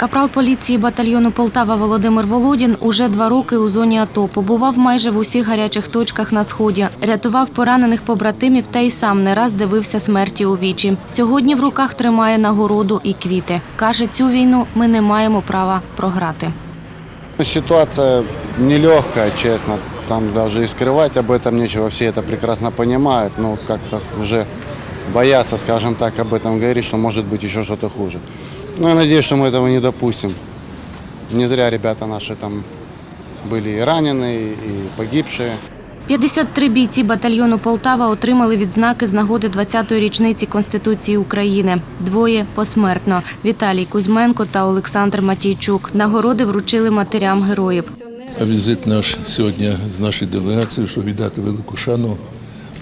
Капрал поліції батальйону Полтава Володимир Володін уже два роки у зоні АТО. Побував майже в усіх гарячих точках на сході, рятував поранених побратимів та й сам не раз дивився смерті у вічі. Сьогодні в руках тримає нагороду і квіти. каже, цю війну ми не маємо права програти. Ситуация нелегкая, честно. Там даже и скрывать об этом нечего. Все это прекрасно понимают, но как-то уже боятся, скажем так, об этом говорить, что может быть еще что-то хуже. Но я надеюсь, что мы этого не допустим. Не зря ребята наши там были и раненые, и погибшие. 53 бійці батальйону Полтава отримали відзнаки з нагоди 20-ї річниці Конституції України. Двоє посмертно. Віталій Кузьменко та Олександр Матійчук. Нагороди вручили матерям героїв. Візит наш сьогодні з нашої делегації, щоб віддати велику шану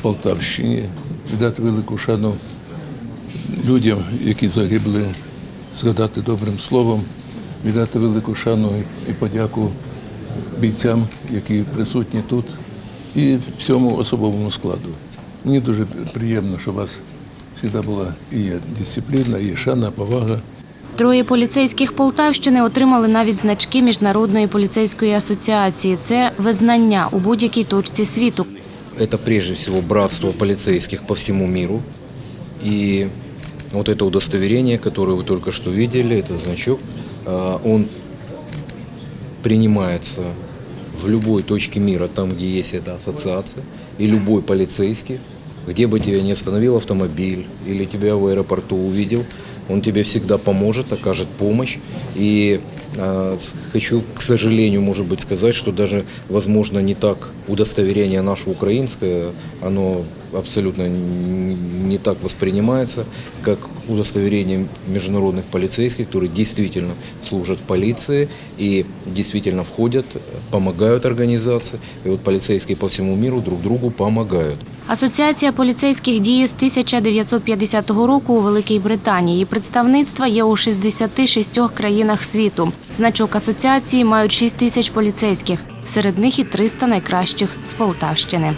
Полтавщині, віддати велику шану людям, які загибли, згадати добрим словом, віддати велику шану і подяку бійцям, які присутні тут, і всьому особовому складу. Мені дуже приємно, що у вас завжди була і є дисципліна, і є шана, повага. Троє поліцейських Полтавщини отримали навіть значки Міжнародної поліцейської асоціації. Це визнання у будь-якій точці світу. Это прежде всего братство полицейских по всему миру. И вот это удостоверение, которое вы только что видели, этот значок, а, он принимается в любой точке мира, там, где есть эта ассоциация, и любой полицейский, где бы тебя не остановил автомобиль или тебя в аэропорту увидел, он тебе всегда поможет, окажет помощь. И хочу, к сожалению, может быть, сказать, что даже, возможно, не так удостоверение наше украинское, оно абсолютно н- не так воспринимается, как удостоверение международных полицейских, которые действительно служат в полиции и действительно входят, помогают организации. И вот полицейские по всему миру друг другу помогают. Асоціація поліцейських діє з 1950 року у Великій Британії. Її представництва є у 66 країнах світу. Значок асоціації мають 6 тисяч поліцейських. Серед них і 300 найкращих з Полтавщини.